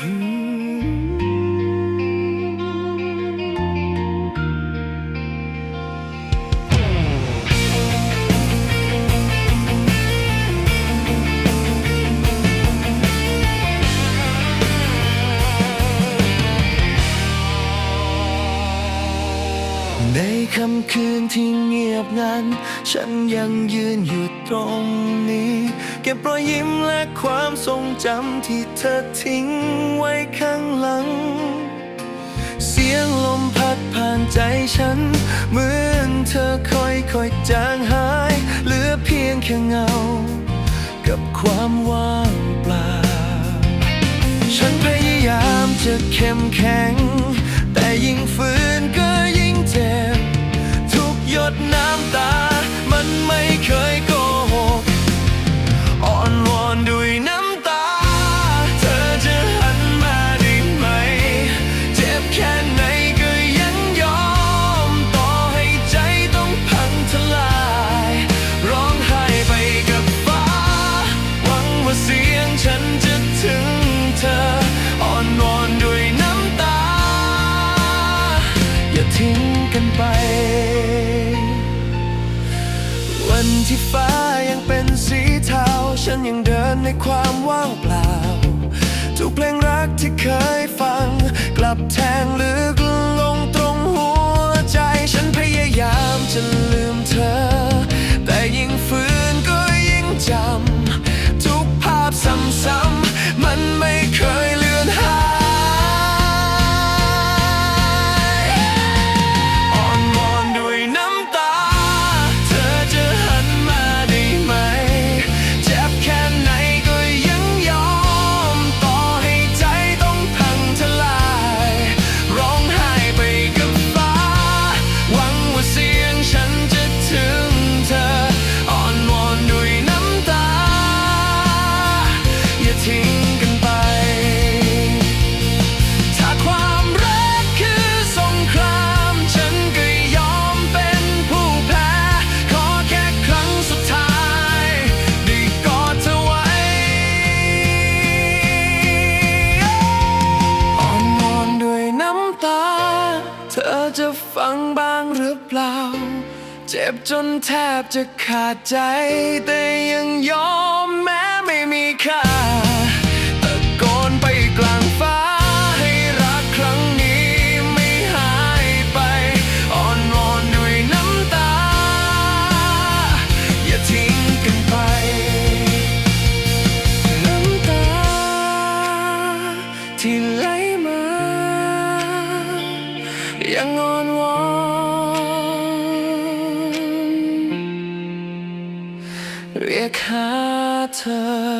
ใค่ำคืนที่เงียบงัน ฉันยังยืนอยู่ตรงนี้ เก็บรอยยิ้มและความทรงจำที่เธอทิ้งไว้ข้างหลัง เสียงลมพัดผ่านใจฉัน เหมือนเธอค่อยๆจางหาย เหลือเพียงแค่เงา กับความว่างเปล่า ฉันพยายามจะเข้มแข็ง แต่ยิ่งฝืน วันที่ฟ้ายังเป็นสีเทา ฉันยังเดินในความว่างเปล่า ทุกเพลงรักที่ จะฟังบ้างหรือเปล่า เจ็บจนแทบจะขาดใจ แต่ยังยอมแม้ไม่มีค่าตะโกนไปกลางฟ้า ให้รักครั้งนี้ไม่หายไป อ่อนวอนด้วยน้ำตา อย่าทิ้งกันไป น้ำตาที่ไหล ยังอ่อนวอนเรียกหาเธอ